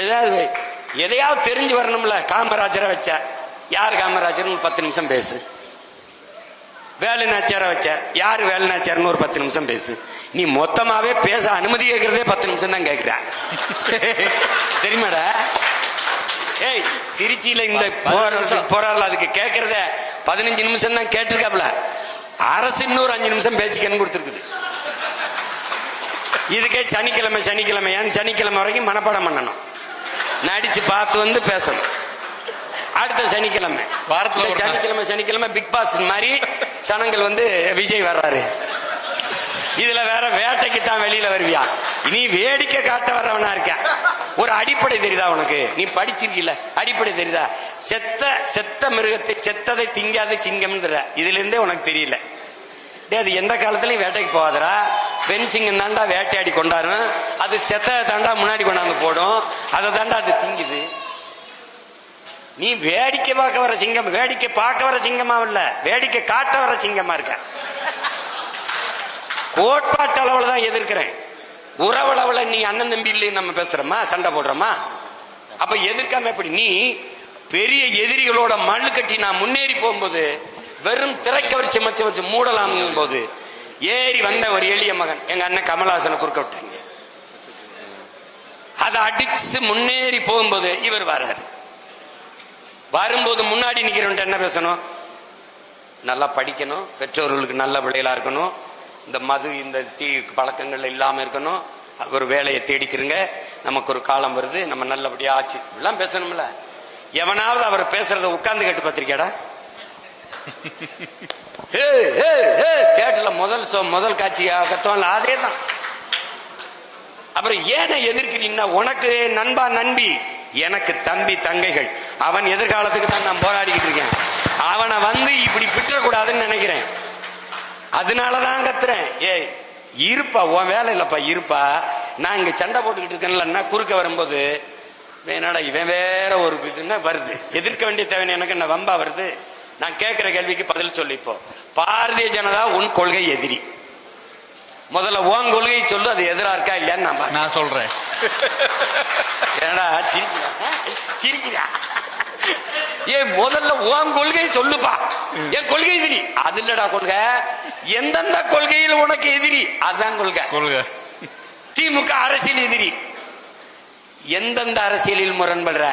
ஏதாவது எதையாவது தெரிஞ்சு வரணும்ல காமராஜரை வச்ச. யார் காமராஜர்னு பத்து நிமிஷம் பேசு. வேலுநாச்சியாரை வச்ச. யார் வேலுநாச்சியார்னு ஒரு பத்து நிமிஷம் பேசு. நீ மொத்தமாவே பேச அனுமதி கேட்கறதே பத்து நிமிஷம் தான் கேட்கிற தெரியுமாடா? ஏய் திருச்சியில இந்த போறாருல அதுக்கு கேட்கறத பதினஞ்சு நிமிஷம் தான் கேட்டிருக்காப்ல. அரசு இன்னொரு அஞ்சு நிமிஷம் பேசிக்கன்னு கொடுத்துருக்குது. இதுக்கே சனிக்கிழமை சனிக்கிழமை. ஏன் சனிக்கிழமை வரைக்கும் மனப்பாடம் பண்ணணும். நடிச்சு பார்த்து வந்து பேசணும். அடுத்த சனிக்கிழமை. வாரத்துல. சனிக்கிழமை சனிக்கிழமை பிக் பாஸ் மாதிரி சனங்கள் வந்து விஜய் வர்றாரு. இதுல வேற வேட்டைக்கு தான் வெளியில வருவியா? நீ வேடிக்கை காட்ட வர்றவனா இருக்க. ஒரு அடிப்படை தெரியுதா உனக்கு? நீ படிச்சிருக்கீல அடிப்படை தெரியுதா? செத்த செத்த மிருகத்தை செத்ததை திங்காத சிங்கம்ன்ற இதுல இருந்தே உனக்கு தெரியல. டேய் அது எந்த காலத்துலயும் வேட்டைக்கு போகாதடா. பென்சிங் சிங்கம் தாண்டா வேட்டையாடி கொண்டாடும் அது செத்த தாண்டா முன்னாடி கொண்டாந்து போடும். அதை தாண்டா அது திங்குது. நீ வேடிக்கை பார்க்க வர சிங்கம் வேடிக்கை பார்க்க வர சிங்கமா இல்ல. வேடிக்கை காட்ட வர சிங்கமா இருக்க. கோட்பாட்டு அளவுல தான் எதிர்க்கிறேன். உறவளவுல நீ அண்ணன் தம்பி இல்லைன்னு நம்ம பேசுறோமா? சண்டை போடுறோமா? அப்ப எதிர்க்காம எப்படி? நீ பெரிய எதிரிகளோட மண்ணு கட்டி நான் முன்னேறி போகும்போது வெறும் திரைக்கவர் மச்ச வச்சு மூடலாம் போது ஏறி வந்த ஒரு எளிய மகன். எங்க அண்ணன் கமலஹாசனை குறுக்க விட்டாங்க. அதை அடிச்சு முன்னேறி போகும்போது இவர் வர்றாரு. வரும்போது முன்னாடி நிக்கிறவன்ட்ட என்ன பேசணும்? நல்லா படிக்கணும் பெற்றோர்களுக்கு நல்ல பிள்ளைகளா இருக்கணும் இந்த மது இந்த தீ பழக்கங்கள் இல்லாம இருக்கணும் ஒரு வேலையை தேடிக்கிறங்க நமக்கு ஒரு காலம் வருது நம்ம நல்லபடியா ஆச்சு. எல்லாம் பேசணும்ல. எவனாவது அவர் பேசுறத உட்கார்ந்து கேட்டு பார்த்திருக்கியாடா? தேட்டர்ல முதல் show, முதல் காட்சியாக கத்தோம்ல அதே தான் அப்புறம் ஏனை எதிர்க்கிறீங்கன்னா உனக்கு நண்பா நண்பி எனக்கு தம்பி தங்கைகள். அவன் எதிர்காலத்துக்கு தான் நான் போராடிக்கிட்டு இருக்கேன். அவனை வந்து இப்படி விட்டுறக்கூடாதுன்னு நினைக்கிறேன். அதனாலதான் கத்துறேன். ஏய் இருப்பா உன் வேலை இல்லப்பா இருப்பா. நான் இங்க சண்டை போட்டுக்கிட்டு இருக்கேன்லன்னா குறுக்க வரும்போது என்னடா இவன் வேற ஒரு இதுன்னா வருது. எதிர்க்க வேண்டிய தேவை எனக்கு என்ன வம்பா வருது? நான் கேட்கிற கேள்விக்கு பதில் சொல்லு இப்போ. பாரதிய ஜனதா உன் கொள்கை எதிரி. முதல்ல உன் கொள்கையை சொல்லு அது எதிரா இருக்கா இல்லையான்னு நான். நான் சொல்றேன். ஏடா சிரிக்கிறா? சிரிக்கிறா? ஏன் முதல்ல உன் கொள்கையை சொல்லுப்பா. என் கொள்கை எதிரி. அது இல்லடா கொள்கை. எந்தெந்த கொள்கையில் உனக்கு எதிரி அதுதான் கொள்கை. கொள்க. திமுக அரசியல் எதிரி. எந்தெந்த அரசியலில் முரண்படுற?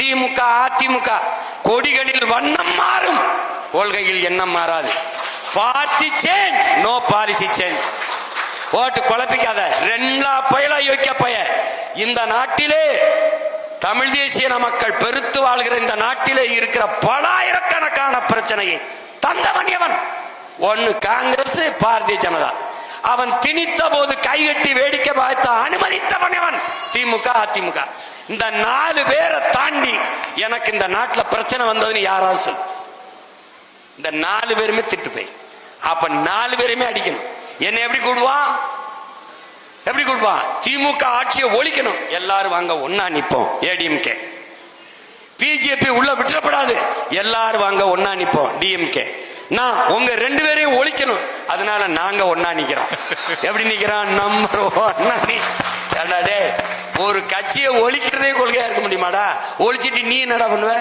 திமுக அதிமுக கொடிகளில் வண்ணம் மாறும். கொள்கையில் எண்ணம் மாறாது. Party change no policy change போட்டு குழப்பிக்காத. ரெண்டா பயலா யோக்கிய பய. இந்த நாட்டிலே தமிழ் தேசிய மக்கள் பெருத்து வாழ்கிற இந்த நாட்டிலே இருக்கிற பலாயிரக்கணக்கான பிரச்சனையை தந்தவன் எவன்? ஒன்னு காங்கிரஸ் பாரதிய ஜனதா. அவன் திணித்த போது கைகட்டி வேடிக்கை பார்த்த அனுமதித்தவன் எவன்? திமுக அதிமுக. இந்த நாலு பேரை தாண்டி எனக்கு இந்த நாட்டில் பிரச்சனை வந்ததுன்னு யாராவது சொல்லு. இந்த நாலு பேருமே திட்டு போய். அப்ப நாலு பேருமே அடிக்கணும். என்ன எப்படி கூடுவான் எப்படி கூடுவான் திமுக ஆட்சியை ஒழிக்கணும். எல்லாரும் வாங்க ஒன்னா நிற்போம் ஏடிஎம்கே. பிஜேபி உள்ள விட்டுறப்படாது. எல்லாரும் வாங்க ஒன்னா நிற்போம் டிஎம்கே. நான் உங்க ரெண்டு பேரையும் ஒழிக்கணும். அதனால நாங்க ஒன்னா நிக்கிறோம். எப்படி நிக்கிறோம்? நம்பர் ஒன்னா நீ. ஒரு கட்சியை ஒழிக்கிறதே கொள்கையா இருக்க முடியுமாடா? ஒழிச்சிட்டு நீ என்னடா பண்ணுவ?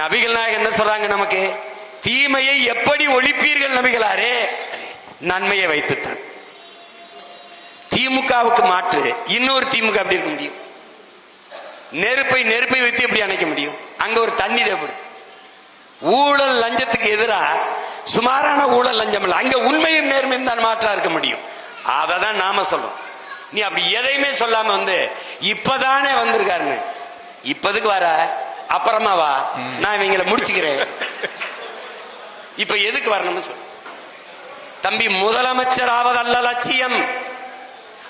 நபிகள் நாயகம் என்ன சொல்றாங்க நமக்கு? தீமையை எப்படி ஒழிப்பீர்கள் நபிகளாரே? நன்மையை வைத்துத்தான். திமுகவுக்கு மாற்று. இன்னொரு திமுக எப்படி இருக்க முடியும்? நெருப்பை நெருப்பை வைத்து எப்படி அணைக்க முடியும்? அங்க ஒரு தண்ணி தேவைப்படும். ஊழல் லஞ்சத்துக்கு எதிராக சுமாரான ஊழல் லஞ்சம் இல்லை. அங்க உண்மையும் நேர்மையும் தான் மாற்றா இருக்க முடியும். அதை தான் நாம சொல்றோம். நீ அப்படி எதையுமே சொல்லாம வந்து இப்பதானே வந்திருக்காருன்னு. இப்பதுக்கு வர அப்புறமா வா. நான் இவங்களை முடிச்சுக்கிறேன். இப்ப எதுக்கு வரணும்னு சொல்லு. தம்பி முதலமைச்சர் ஆவதல்ல லட்சியம்.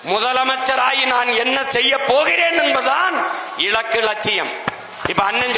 முதலமைச்சராகி நான் என்ன செய்ய போகிறேன் என்பதுதான் இலக்கு லட்சியம். இப்ப அண்ணன்